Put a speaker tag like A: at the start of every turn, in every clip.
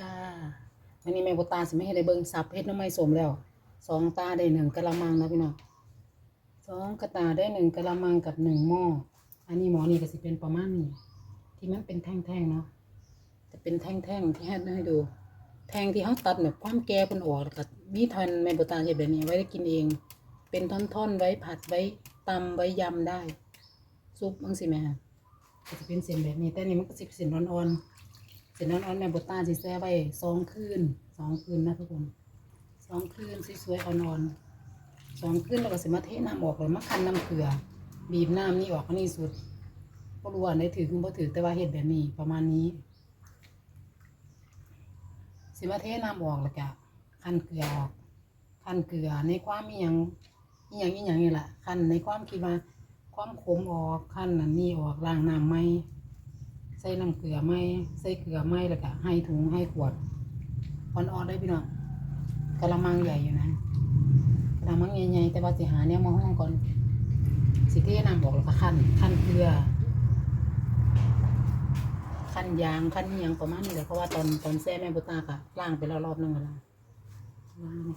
A: ค่ะวันนี้แม่บตาสิไม่ให้ได้เบิ่งสับเฮ็ดน้ำไม้สมแล้วสองตาได้หนึ่งกะละมังนะพี่น้องสองกระตาได้หนึ่งกะละมังกับหนึ่งหม้ออันนี้หมอนี่ก็สิเป็นประมาณนี้ที่มันเป็นแท่งๆเนาะจะเป็นแท่งๆที่ให้ให้ดู แทงที่เขาตัดแบบความแก่คนออกแล้วก็มีทันแม่บตาเฮ็ดแบบนี้ไว้ได้กินเอง เป็นท่อนๆไว้ผัดไว้ตำไว้ยำได้ ซุปบ้งสิแม่จะเป็นเส้นแบบนี้แต่นี่มันก็สิเป็นเส้นอ่อนๆ เส้นอ่อนแม่บุตาสิแซ่ไว้สองคืนสองคืนนะทุกคนสองคืนสวยๆอ่อนๆสองคืนแล้วก็สิมาเทน้ำออกเลยมาคั้นน้ำเกลือ บีบน้ำนี่ออกอันนี้สุดบ่รู้ว่าได้ถือคือบ่ถือแต่ว่าเฮ็ดแบบนี้ประมาณนี้ สิมาเทน้ำออกแล้วก็คั้นเกลือออกคันเกลือในความมีหยังมีหยังอีหยังนี่แหละคันในความคิดว่าความขมออกขันนั้นนี่ออกล้างน้ำไหม ใส่น้ำเกลือไหมใส่เกลือไหมแล้วก็ให้ถุงให้ขวดอ่อนๆได้พี่น้องกระมังใหญ่อยู่นะกระมังใหญ่ๆแต่ว่าสิหาเนี่ยมาห้องก่อนสิเทน้ำออกแล้วก็ขั้นขั้นเกลือขั้นยางขั้นยังประมาณนี้เลยเพราะว่าตอนตอนแซ่แม่บุตากะล้างไปแล้วรอบนึงแล้วล้างนี่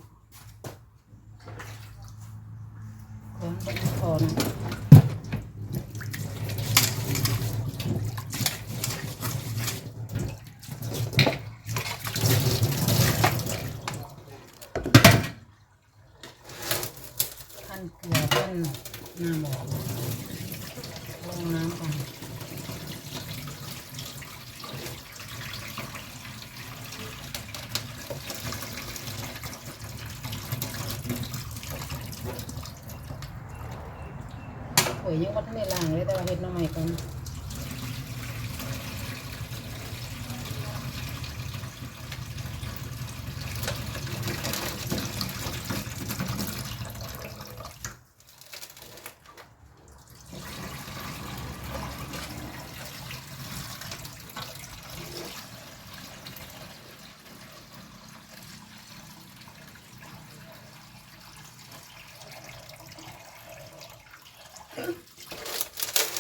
A: ล้างไปพอนะ ขั้นเกลือขั้นน้ำหมอกลงน้ำก่อนโอ้ยยังวัฒนในล่างเลย แต่ว่าเห็ดหน้ำใหม่ก่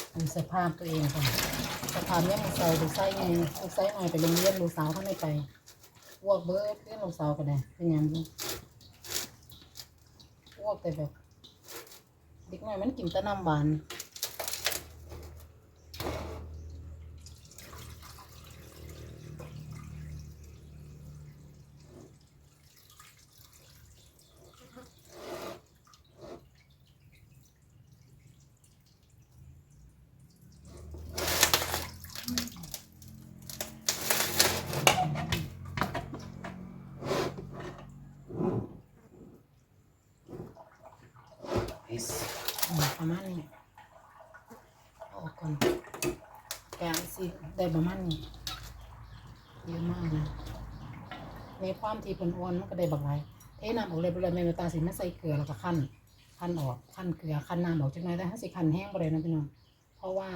A: อนดู สภาพตัวเองค่ะสภาพเนี้ยมันใส่ดูไส้ไงดูไส้หน่อยไปโรงเรียนลูกสาวเขาไม่ไปพวกเบิร์ดเรื่องลูกสาวกันเลยเป็นยังไงอ้วกแต่แบบเด็กน้อยมันกินแต่น้ำหวาน อืม ประมาณนี้ออกก่อนแกงสิได้ประมาณนี้เยอะมากนะในความที่ผลอ้วนมันก็ได้บางไรเทน้ำออกเลยบริเวณในตาสิไม่ใส่เกลือแล้วก็ขั้นขั้นออกขั้นเกลือขั้นน้ำออกจังไรแต่ถ้าสิขั้นแห้งไปเลยนะพี่น้องเพราะว่า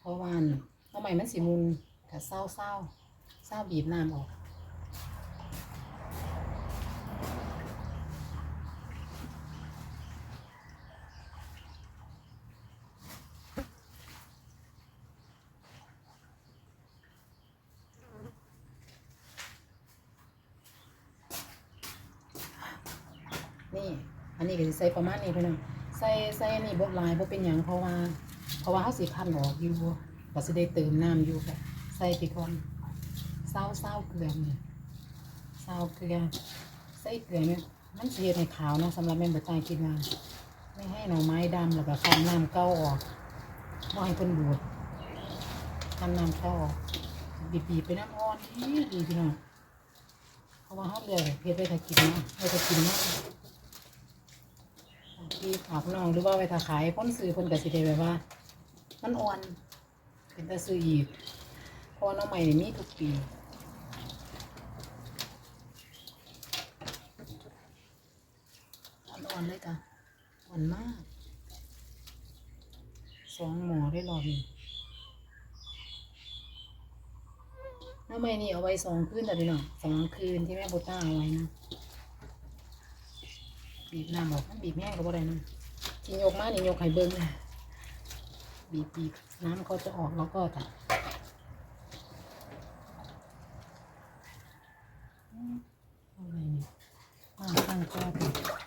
A: เพราะว่าทำไมมันสีมุนแต่เศร้าเศร้าเศร้าบีบน้ำออก นี่ อันนี้ก็สิ ใส่ประมาณนี้เพื่อนองใส่ใส่นี่บดลายบ่เป็นหยังเพราะว่า เพราะว่าเขาสิพันออกอยู่ก็สิได้เติมน้ำอยู่ค่ะใส่ไปก่อนเศร้าเศร้าเกลือนี่เศร้าเกลือใส่เกลือเนี่ยมันเฮ็ดให้ขาวนะสำหรับแม่นบ่ตายคิดว่าไม่ให้หน่อไม้ดำแล้วก็คันน้ำเก้าออกบ่ให้เพิ่นบูดคันน้ำเก้าออกบีบๆไปน้ำอ่อนดีดีพี่น้องเพราะว่าเฮาเลือกเฮ็ดไว้ถ้ากินนาะไว้ถ้ากินเนาะ ที่ฝากน้องหรือว่าไปถ้าขายพ้นซื้อพ้นกสิได้แบบว่า มันอ่อน เป็นตาซื้ออีกเพราะน้องใหม่นี่มีทุกปีอ่อนๆเลยจ้ะอ่อนมาก สองหมอได้รอบนี้น้องใหม่นี่เอาไว้สองคืนแต่พี่น้องสองคืนที่แม่โบต้าเอาไว้นะ บีบน้ำออกบีบแห้งก็บ่ได้นะที่ยกมานี่ยกไข่เบิ้งนะบีบบีบน้ำเขาจะออกแล้วก็จะอะไรนี่ตั้งก็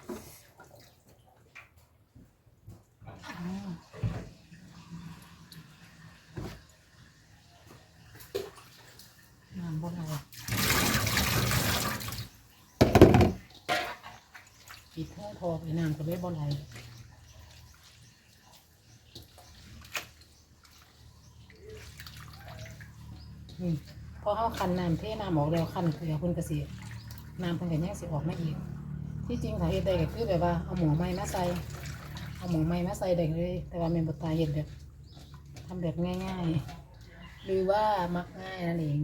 A: น้ำก็เลยบ่ไหลพอเข้าคันน้ำเทน้ำออกแล้วคันเกลือเพิ่นก็สิน้ำเพิ่นก็ยังสิออกมาอีก ที่จริงถ้าเฮ็ดได้ก็คือแบบว่าเอาหมูไม้มาใส่เอาหมูไม้มาใส่ได้เลย แต่ว่าแม่นบ่ตายเฮ็ดแบบทำแบบง่ายๆ หรือว่ามักง่ายนั่นเอง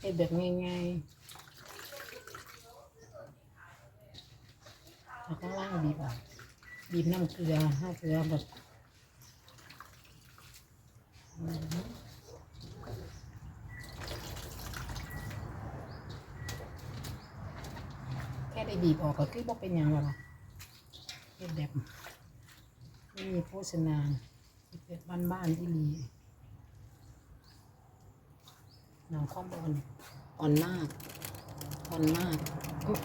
A: เฮ็ดแบบง่ายๆ แล้วข้างล่างบีบอะบีบน้ำเกลือให้เกลือแบบแค่ได้บีบออกก็คือบ่เป็นหยังแล้วล่ะเฮ็ดแบบไม่มีโภชนาเฮ็ดแบบบ้านๆที่มีหนังข้อมอ่อนอ่อนมากอ่อนมากอุ๊ย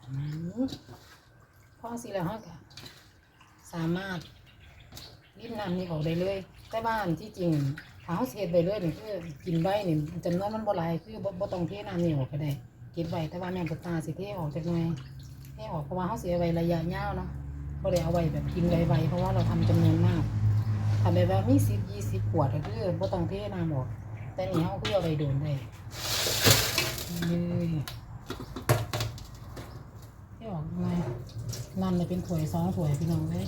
A: ประมาณนี้พอสิแล้วฮะก็สามารถ รีบ น้ำนี่ออกได้เลย แต่บ้านที่จริงถ้าเขาเสียไปเลยนี่คือกินไว้นี่จำนวนมันบ่หลายคือบ่บ่ต้องเทน้ำนี่ออกก็ได้เก็บไว้แต่ว่าแม่ปตาสิเทออกจากหน่อยเทออกเพราะว่าเขาเสียไว้ระยะยาวเนาะบ่ได้เอาไว้แบบกินไวๆเพราะว่าเราทำจำนวนมากทำแบบว่ามีสิบยี่สิบขวดก็คือบ่ต้องเทน้ำออก แต่นี่เขาคือเอาไปโดนได้เลยเทออกไงน้ำเลยเป็นถ้วยสองถ้วยพี่น้องเลย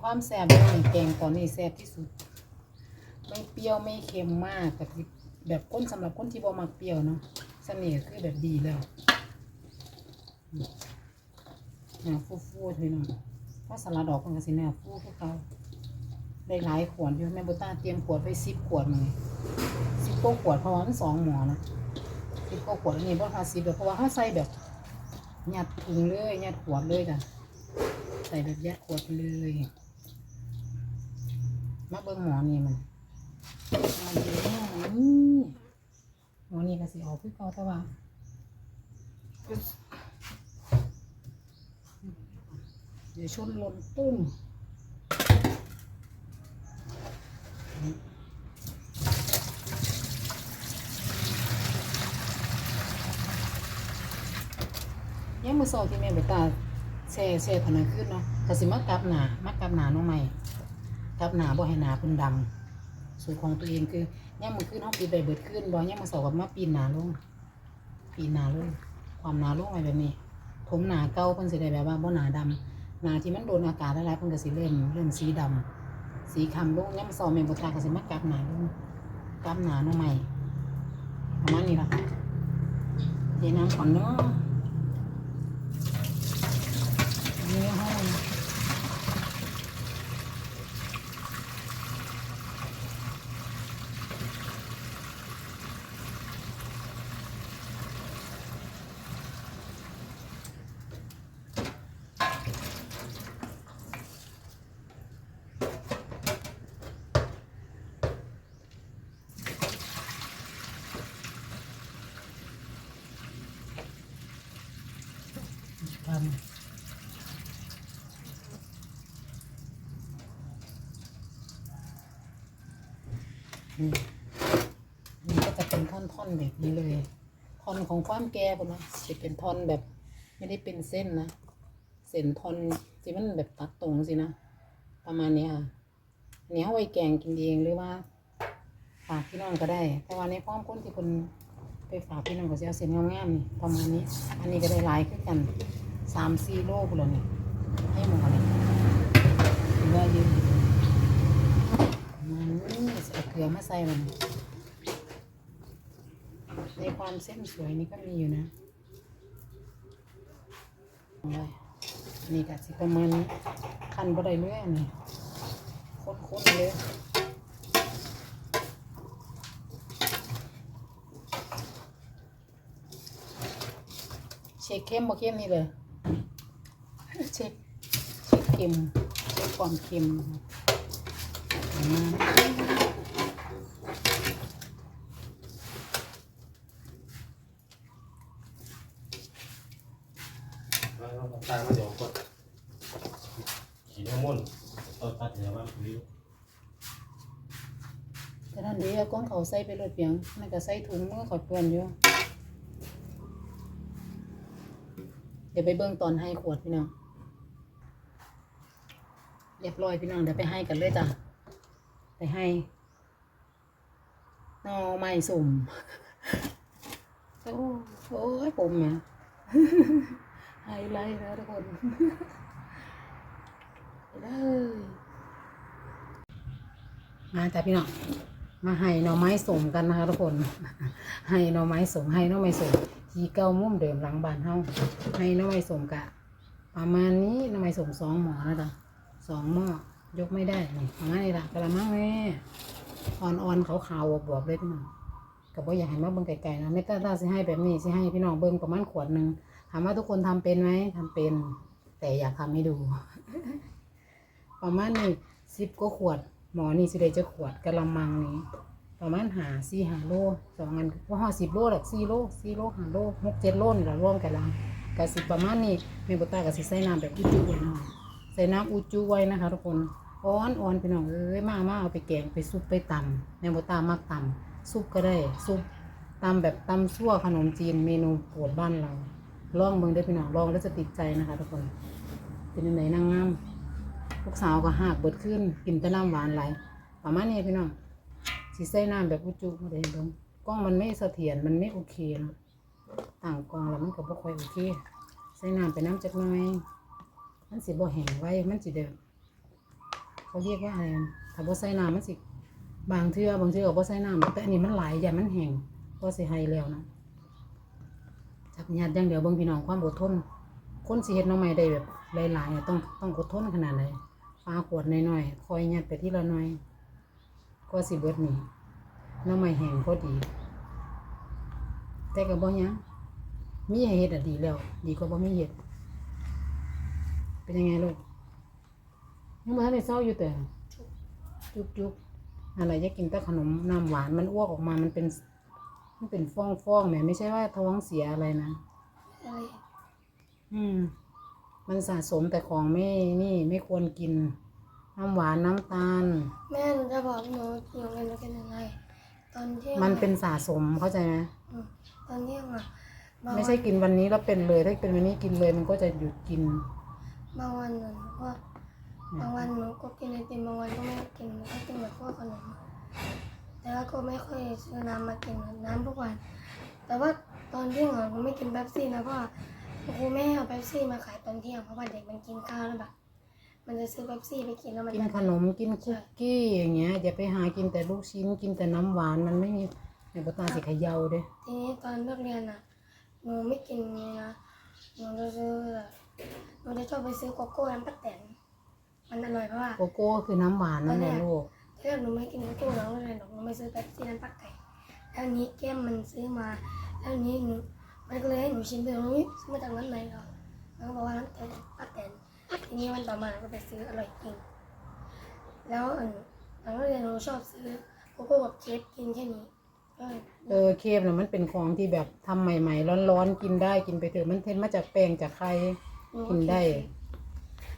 A: ความแซ่บนี่แกงตอนนี้แซ่บที่สุด ไม่เปรี้ยวไม่เค็มมากแต่แบบก้นสำหรับคนที่บ่มักเปรี้ยวเนาะเสน่ห์คือแบบดีแล้วแนวฟูฟูๆพี่น้องเพราสลัดดอกมันก็สิแนวฟูคือเขาได้หลายขวดอยู่แม่บุต้าเตรียมขวดไว้สิบขวดมาเลยสิบกว่าขวดเพราะว่ามันสองหมอนะสิบกว่าขวดอันนี้บ่ทาสิบเพราะว่าเขาใส่แบบหยัดถุงเลยหยัดขวดเลยจ้ะใส่แบบยัดขวดไปเลย มาเบิ่งหมอนี่มันมาดูหมอนี่หมอนี่ก็สิออกคือเก่าแต่ว่าเดี๋ยวชนลนตุ้มยังมือสอที่แม่ไปตาแช่แช่เท่านั้นขึ้นเนาะแต่สิมากลับหนามักกลับหนาน้องใหม่ กับหนาบ่ให้หนาเพิ่นดำสูตรของตัวเองคือย่างมือขึ้นเฮาปีใบเบิดขึ้นบ่ย่างมือสาร์กับมาปีนหนาลงปีนหนาลงความหนาลงไว้แบบนี้ผมหนาเก่าเพิ่นสิได้แบบว่าบ่หนาดำหนาที่มันโดนอากาศหลายๆเพิ่นก็สิเริ่มเริ่มสีดำสีคำลงย่างมือเสาร์แม่นบ่ตาก็สิมากับหนาลงกับหนาน้องใหม่ประมาณนี้ล่ะค่ะเทน้ำก่อนเนาะเนื้อห้อง ทำนี่นี่ก็จะเป็นท่อนๆแบบนี้เลยท่อนของความแก่ปะนะจะเป็นท่อนแบบไม่ได้เป็นเส้นนะ เส้นท่อนที่มันแบบตัดตรงสินะ ประมาณนี้ค่ะอันนี้เอาไว้แกงกินเองหรือว่าฝากพี่น้องก็ได้ แต่ว่าในความคนที่คนไปฝากพี่น้องก็จะเอาเส้นงามๆนี่ประมาณนี้ อันนี้ก็ได้หลายขึ้นกัน สามสี่โลกเลยนี่ให้หมอเลยถือว่าเยอะมันเกลือมาใส่มันในความเส้นสวยนี่ก็มีอยู่นะเอาไว้นี่ก็สิประมาณนี้คันบ่ได้เรื่อยนี่คนกันเลยเช็คเข้มบ่เข้มนี่เลย คเค็มเช็คความเค็มนะครับอืม
B: แล้วน้ำตาลมาเดี๋ยวกดขีดน้ำมันต้นตัดเหนือบ้างวิว
A: แต่ท่านเดียวก้องเขาใส่ไปรถเปียงนั่นก็ใส่ถุงมือขอดเปื้อนอยู่ เดี๋ยวไปเบิ่งตอนให้ขวดพี่น้อง เรียบร้อยพี่น้องเดี๋ยวไปให้กันเลยจ้ะไปให้หนอไม้สุ่มโอ้โอ้ยผมเนี่ยไฮไลท์แล้วทุกคนไปเลยมาจ้ะพี่น้องมาให้หน่อไม้สมกันนะคะทุกคน ให้หน่อไม้สมให้หน่อไม้สมทีเก้ามุมเดิมหลังบ้านเฮาให้หน่อไม้สมกะ ประมาณนี้หน่อไม้สมสองหมอนะจ๊ะ สองหม้อยกไม่ได้นี่ประมาณนี้ละกระมังแม่อ่อนๆขาวๆบวบๆเลยพี่น้องก็บ่อยากให้มาเบิ่งไกลๆนะไม่ต้าตาสิให้แบบนี้สิให้พี่น้องเบิ่งประมาณขวดหนึ่งถามว่าทุกคนทำเป็นไหมทำเป็น แต่อยากทำให้ดู ประมาณนี้สิบก็ขวด หมอนี่สิได้จะขวดกะละมังนี้ ประมาณหาสี่หาโลสองอันว่าห้าสิบโลหรอกสี่โลสี่โลหาโลหกเจ็ดโลนี่ละร่วมกันละกะสิบประมาณนี้แม่บุตากะสิใส่น้ำแบบจุไว้หน่อย ใส่น้ำอุจุไว้นะคะทุกคนอ่อนอ่อนพี่น้องเอ้ยมามาเอาไปแกงไปซุปไปตำแม่บุตามักตำซุปก็ได้ซุปตำแบบตำซั่วขนมจีนเมนูโปรดบ้านเราลองเบิ่งได้พี่น้องลองแล้วจะติดใจนะคะทุกคนเป็นยังไงนางงามลูกสาวก็หากเบิดขึ้นกินแต่น้ำหวานไหลประมาณนี้พี่น้องสีใส่น้ำแบบอุจุมาเลยเบิ่งกล้องมันไม่เสถียรมันไม่โอเคนะต่างกล้องแล้วมันก็บ่ค่อยโอเคใส่น้ำไปน้ำจักหน่อย มันสิบ่แห้งไว้ มันสิเดิมเขาเรียกว่าอะไรถ้าบ่ใส่น้ำมันสิ บางเทื่อบางเทื่อก็บ่ใส่น้ำแต่อันนี้มันไหลายอย่ามันแห้งก็สิให้แล้วนะจับยัดอย่างเดียวเบิ่งพี่น้องความอดทน คนสิเฮ็ดน้องใหม่ได้แบบหลายๆเนี่ยต้องต้องอดทนขนาดไหนปลาขวดน้อยๆคอยยัดไปที่ละหน่อย ก็สิเบิดนี่น้องใหม่แห้งพอดี แต่ก็บ่ยังมีให้เฮ็ดอะดีแล้ว ดีกว่าบ่มีเฮ็ด เป็นยังไงลูกยังบ่ทันได้เศร้าอยู่แต่จุกจุกๆอะไรอยากกินแต่ขนมน้ำหวานมันอ้วกออกมามันเป็นมันเป็นฟองฟองๆแหมไม่ใช่ว่าท้องเสียอะไรนะ
C: อะไร
A: อืม มันสะสมแต่ของไม่นี่ไม่ควรกิน น้ำหวานน้ำตาล
C: แม่หนูจะบอกหนูหนูเป็นกันยังไงตอนเที่ยง
A: มันเป็นสะสมเข้าใจไหม
C: อืมตอนเที่ยงอะบาง
A: ไม่
C: วั
A: ใช่กินวันนี้แล้วเป็นเลยถ้าเป็นวันนี้กินเลยมันก็จะหยุดกิน
C: บางวันหนูก็บางวันหนูก็กินไอติมบางวันก็ไม่กินก็กินแบบพวกขนมแต่ว่าก็ไม่ค่อยซื้อน้ำมากินน้ำทุกวัน แต่ว่าตอนเที่ยงอะหนูไม่กินเป๊ปซี่นะเพราะว่าครูไม่ให้เอาเป๊ปซี่มาขายตอนเที่ยงเพราะว่าเด็กมันกินข้าวแล้วแบบมันจะซื้อเป๊ปซี่ไปกินแล้วมัน
A: กิน
C: จะ
A: ขนมกินคุกกี้อย่างเงี้ยอย่าไปหากินแต่ลูกชิ้นกินแต่น้ำหวานมันไม่มีในปตาสิเขยาเด้
C: ทีนี้ตอนเลิกเรียนอะหนูไม่กินเลยนะหนูจะซื้อแบบ หนูจะชอบไปซื้อโกโก้น้ำปักแตนมันอร่อยเพราะว่า
A: โกโก้คือน้ำหวานนั่นแหละลูก
C: ถ้าเกิดหนูไม่กินโกโก้น้องเลยหนูหนูไม่ซื้อแป๊บซี่น้ำปักไก่แล้วนี้แก้มมันซื้อมา แล้วนี้หนูมันก็เลยให้หนูชิมไปหนูซื้อมาจากร้านไหนเหรอมันก็บอกว่าร้านแต่ปักแตนทีนี้วันต่อมาหนูก็ไปซื้ออร่อยจริง แล้วอันหลังเรียนหนูชอบซื้อโกโก้กับเค้กกินแค่นี้ก็
A: เออเคฟน่ะมันเป็นของที่แบบทำใหม่ ๆ ร้อนๆกินได้กินไปเถอะมันเทนมาจากแป้งจากไข่
C: หนู
A: กินได้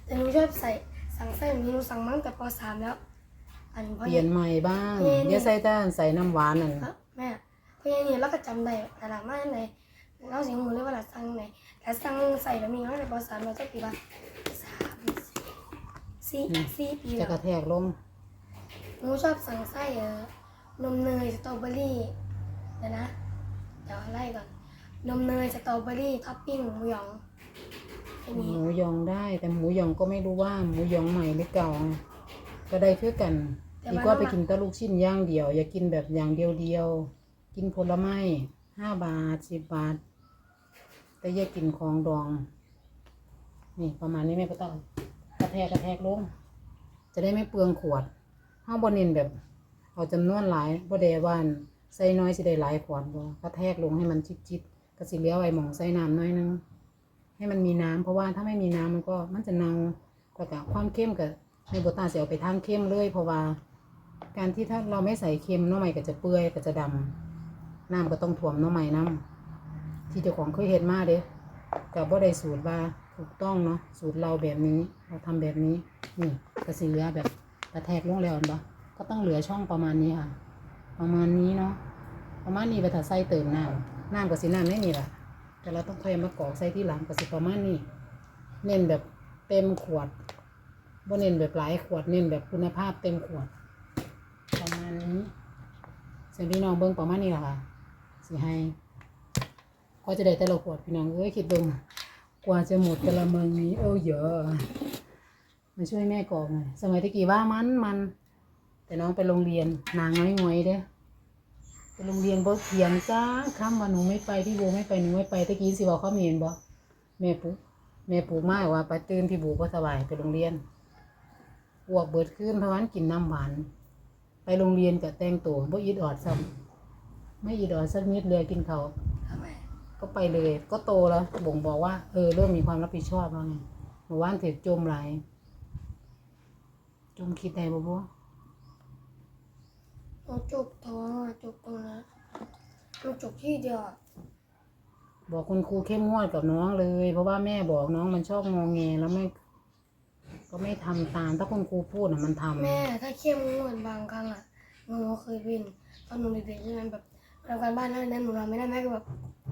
C: แต่หนูชอบใส่สั่งไส้แบบนี้หนูสั่งมาตั้งแต่ป .3 แล้ว อันเพราะ
A: เปลี่ยนใหม่บ้าง
C: เปลี่ยน
A: อย่าใส่แต่ใส่น้ำหวานนั่น
C: ครับแม่เพราะอย่างนี้เราก็จำได้แต่ละมาไหนเราเสียงหมูเลยว่าเราสั่งไหนแต่สั่งใส่แบบนี้ตั้งแต่ป .3 เราจะปีว่าสามสี่สี่ปี
A: จะ
C: แล้ว
A: กระแทกลง
C: หนูชอบสั่งไส้เออนมเนยสตรอเบอรี่เดี๋ยวนะเดี๋ยวไล่ก่อนนมเนยสตรอเบอรี่ท็อปปิ้งหมูหยอง แค่
A: ห
C: นี้
A: มูยองได้ แต่หมูยองก็ไม่รู้ว่าหมูยองใหม่หรือเก่าไงก็ได้เพื่อกันดีกว่าไปกินแตะลูกชิ้นย่างเดียว อย่ากินแบบอย่างเดียวเดียวๆกินผลไม้ห้าบาทสิบบาท แต่อย่ากินของดอง นี่ประมาณนี้แม่ก็ต้องกระแทกกระแทกลง จะได้ไม่เปลืองขวดเฮาบ่เน้นแบบ เอาจำนวนหลายบ่ได้ว่าอั่นใส่น้อยสิได้หลายขวดบ่กระแทกลงให้มันจิตๆก็สิเหลือไว้หม่องใส่น้ำน้อยนึง ให้มันมีน้ำเพราะว่าถ้าไม่มีน้ำมันก็มันจะเนาแล้วก็ความเข้มกับในบทตาเสียไปทางเข้มเลยเพราะว่า การที่ถ้าเราไม่ใส่เค็มน้องใหม่ก็จะเปื่อยก็จะดำน้ำก็ต้องถ่วมน้องใหม่น้ำที่เจ้าของเคยเห็นมาเด้กับว่าได้สูตรว่าถูกต้องเนาะสูตรเราแบบนี้เราทำแบบนี้นี่กระสีเหลือแบบกระแทกลงแล้วเห็นะก็ต้องเหลือช่องประมาณนี้ค่ะ ประมาณนี้เนาะประมาณนี้ไปถ้าใส่เติมน้ำน้ำกับสีน้ำไม่นี่แหละ แต่เราต้องค่อยมากรอกใส่ที่หลังกับสีประมาณนี้เน้นแบบเต็มขวดบ่เน้นแบบหลายขวดเน้นแบบคุณภาพเต็มขวด ประมาณนี้เสียงพี่น้องเบิ้งประมาณนี้แหละค่ะสิให้ก็จะได้แต่ละขวดพี่น้องเอ้ยคิดเบิ้งกว่าจะหมดกระมังนี้เออเยอะมาช่วยแม่กรอกหน่อยสมัยตะกี้ว่ามันมัน แต่น้องไปโรงเรียนนางน้อยงวยเด้อ ไปโรงเรียนบ่เถียงจ้าคำว่าหนูไม่ไปพี่โบไม่ไปหนูไม่ไปตะกี้สิบอกเขามีเห็นบ่แม่ปุ๊แม่ปุ๊มาว่าไปตื่นพี่บูก็สบายไปโรงเรียนอ้วกเบิดขึ้นเพราะวันกินน้ำหวานไปโรงเรียนกับแต่งตัวบ่อิดออดซ้ำไม่อิดออดสักนิดเลยกินเขาก็ไปเลย ก็โตแล้วบ่งบอกว่าเออเริ่มมีความรับผิดชอบแล้วไงเมื่านถือจมไหลจมคิดได้บ่บ่
C: หนูจุกท้องอะจุกตรงนั้นหนูจุกที่เดียวอะ
A: บอกคุณครูเข้มงวดกับน้องเลย เพราะว่าแม่บอกน้องมันชอบงองแงแล้วไม่ ก็ไม่ทำตาม ถ้าคุณครูพูดน่ะมันทำ
C: แม่ถ้าเข้มงวดบางครั้งอะหนูเคยเป็นตอนหนูเด็กๆใช่ไหมแบบทำการบ้านนั่นนั่นหนูทำไม่ได้แม่ก็แบบ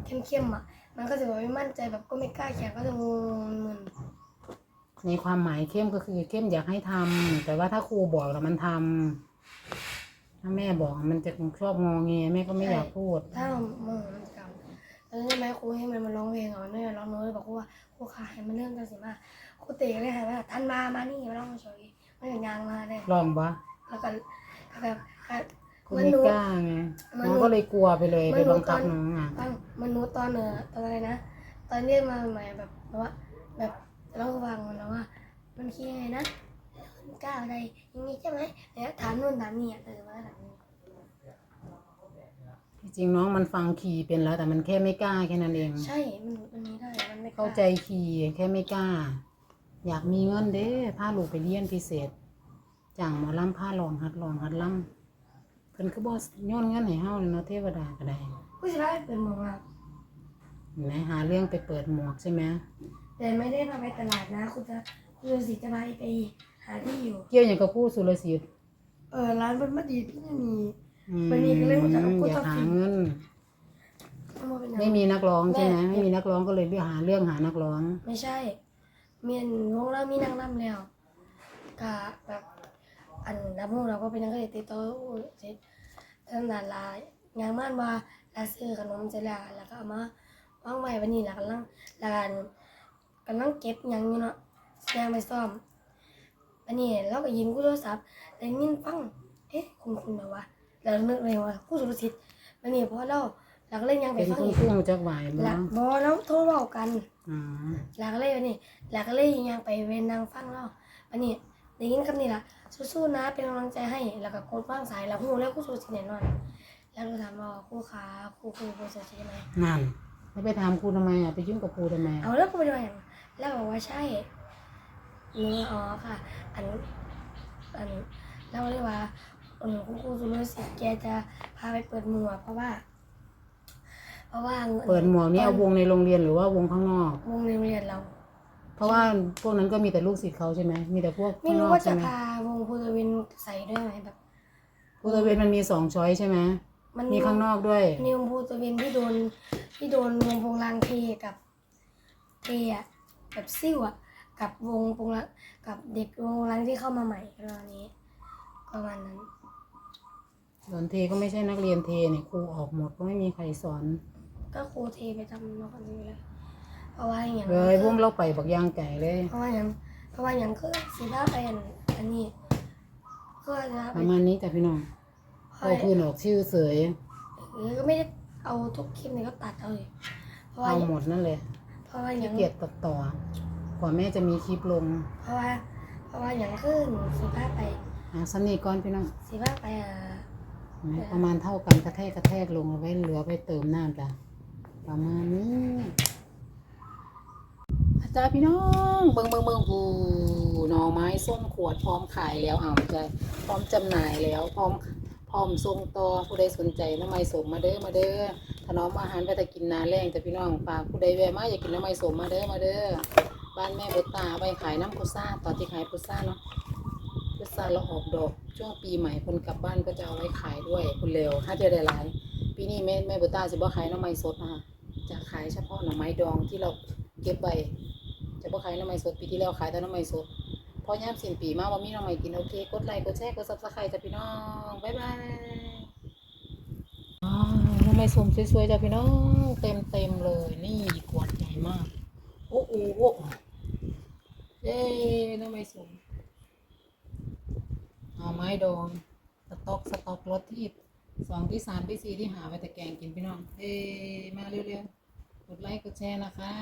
C: เข้มๆอะมันก็จะแบบไม่มั่นใจแบบก็ไม่กล้าเขียนก็จะงงๆมึน
A: ในความหมายเข้มก็คือเข้มอยากให้ทำแต่ว่าถ้าครูบอกแล้วมันทำ ถ้าแม่บอกมันจะชอบงอแงแม่ก็ไม่อยากพูด
C: ถ้าเราโมโหมันจะกำแล้วใช่ไหมครูให้มันมาร้องเพลงอะมันไม่มาร้องโน้ตเลยบอกครูว่าครูขาให้มันเรื่องกันสิมาครูเตะเลยค่ะว่าท่านมามานี่มาร้องเฉยไม่อย่างยางมาเลย
A: ลองปะ
C: แล้วก็แบบแบบ
A: คุณไม่กล้าไง
C: มัน
A: น้องก็เลยกลัวไปเลย
C: มัน
A: ไปบังคับ
C: ตอน
A: น้องอะ
C: ตอนมันรู้ตอนเนอตอนอะไรนะตอนเรียกมาใหม่แบบว่าแบบเราฟังมันแล้วว่ามันคิดยังไงนะมัน กล้าอะไรอย่างนี้ใช่ไหมแล้วถามนู่นถามนี่อะเออมาถามนี่
A: จริงๆน้องมันฟังคีย์เป็นแล้ว แต่มันแค่ไม่กล้าแค่นั้นเอง
C: ใช่ มันมันมีได้ มันไม่กล้
A: เข้าใจคีย์แค่ไม่กล้า อยากมีเงินเด้พาลูกไปเรียนพิเศษจ้างหมอลำผ้าลองหัดลองหัดลำเพิ่นคือบ่ย้อนเงินให้เฮาเลยเนาะเทวดาก็ได้
C: ผู้ชายเป็นหมอครับ
A: เห็นไหมหาเรื่องไปเปิดหมวกใช่ไหม
C: แต่ไม่ได้พาไปตลาดนะ คุณจะคุณจะสิจะพาไป หาที่อยู่
A: เกี่ยวอย่างกับผู้สุรศิษฐ์
C: เออร้านมันไม่ดีที่ไม่มี
A: อืม
C: วันนี้ก็เลยว่าจะเอาผู้
A: อยาก
C: ตัด
A: หา
C: สิน
A: เงิน
C: เอามาเป็นหนัง
A: ไม่มีนักร้องใช่ไหม
C: แม่
A: ไม่มีนักร้องก็เลยเรียกหาเรื่องหานักร้อง
C: ไม่ใช่ เมียนวงเรามีนางรำแล้วกะแบบอันรับพวกเราก็เป็นนักเรียนติดโต๊ะเสร็จทำนานลายงานม่านว่าลาซื้อขนมเสร็จแล้วแล้วก็เอามาวางไว้วันนี้แล้วกำลังแล้วกันกำลังเก็บหยังอยู่เนาะแสดงไปซ่อม อันนี้เราก็ยินกู้โทรศัพท์แต่ยินฟังเอ๊ะคุณคุณแบบว่าแล้วนึกเลยว่าผู้สุรสิทธิ์วันนี้พอเราเราก็เล่นยังไป
A: เป็น
C: ฟัง
A: คุณ
C: อีก
A: ครูจักไหวบ่
C: แล้วบอแล้วโทรเว้ากัน
A: อ๋อ
C: หลักเลยวันนี้หลักเลยยังไปเวนนางฟังเราวันนี้ได้ยินคำนี้ละสู้ๆนะเป็นกำลังใจให้แล้วก็กดวางสายแล้วหูแล้วคู่สู้สิแน่นอนแล้วเราถามว่าครู่ขาครูครูครูเสียชีวิตไหม
A: นั่นแล้วไปถามครูทำไมอะไปยุ่งกับครูทำไมอะ
C: เอาแล้วครูไปด้วยงแล้วบอกว่าใช่ หนูอ๋อค่ะ อัน อันแล้วเรียกว่าเออคุณครูสุรศิษฐ์แกจะพาไปเปิดหมวกเพราะว่า เพราะว่า
A: เปิดหมวกนี่เอาวงในโรงเรียนหรือว่าวงข้างนอก
C: วงโรงเรียนเรา
A: เพราะว่าพวกนั้นก็มีแต่ลูกศิษย์เขาใช่ไหมมีแต่พวก
C: ไม่
A: ข้างน
C: รู้
A: อก
C: ว่าจะ
A: ใช่ไหม
C: พาวงพูตวินใส่ด้วยไหมแบบ
A: ครูตะเวนมันมีสองช้อยใช่ไหม
C: มัน
A: มีข้างนอกด้วย
C: นิวพูตวินที่โดนที่โดนวงพงลางเทกับเทอะแบบซิ่วอะ กับวงพงลางกับเด็กวงพงลางที่เข้ามาใหม่ประมาณนี้ประมาณนั้น
A: สอนเทก็ไม่ใช่นักเรียนเทเนี่ยครูออกหมดก็ไม่มีใครสอน
C: ก็ครูเทไปทำนอกกันอยู่แล้วเพราะว่าอย่าง
A: เลยพวกเราไปบักยางไก่เลย
C: เพราะว่าอย่างเพราะว่าอย่างก็สีหน้าไปอันอันนี้ก็จะ
A: ป
C: ไประ
A: มาณนี้แต่พี่น้อง
C: เพ
A: เอาพื้นออกชื่อเสย
C: หรือก็ไม่ได้เอาทุกคลิปนี้ก็ตัดเอาเลยเพราะว่า
A: เอาหมดนั่นเลย
C: เพราะว่าอ
A: ขี้
C: ย่าง
A: เกียจตัดต่อ กว่าแม่จะมีคลิปลง
C: เพราะว่า เพราะว่าอย่างขึ้นสีผ้าไป
A: อ่าสำนีก่อนพี่น้อง
C: สิว่าไปอะ
A: ประมาณเท่ากันกระแทกกระแทกลงเอาไว้เหลือไปเติมน้ำจ้ะประมาณนี้อาจารย์พี่น้องเบิ่งเบิ่งเบิ่งโอ้หน่อไม้ส้มขวดพร้อมขายแล้วเอาจะพร้อมจำหน่ายแล้วพร้อมพร้อมส่งต่อผู้ใดสนใจน้ำไม้สมมาเด้อมาเด้อถนอมอาหารไปแต่กินนาแรงแต่พี่น้องฝากผู้ใดแวะมาอยากกินน้ำไม้สมมาเด้อมาเด้อ บ้านแม่บุตาไปขายน้ำพุซ่าตอนที่ขายพุซ่าเนาะพุทราละออกดอกช่วงปีใหม่คนกลับบ้านก็จะเอาไว้ขายด้วยคุณเร็วถ้าจะได้หลายปีนี้แม่แม่บุตาจะบ่ขายน่อไม้สดนะคะจะขายเฉพาะหน่อไม้ดองที่เราเก็บไว้จะบ่ขายน่อไม้สดปีที่แล้วขายแต่น่อไม้สดพอย่ามสิ้นปีมาว่ามีน่อไม้กินโอเคกดไลค์กดแชร์กดซับสไครต์จ้ะพี่น้องบ๊ายบายน่อไม้สมสวยๆจ้ะพี่น้องเต็มเต็มๆเลยนี่ขวดใหญ่มาก โอ้หโอ้โห เย้หน่อไม้สมหน่อไม้ดองสต๊อกสต๊อกรสที่สองที่สามที่สี่ที่หาไว้แต่แกงกินพี่น้อง เอ้มาเร็วๆ กดไลค์กดแชร์นะคะ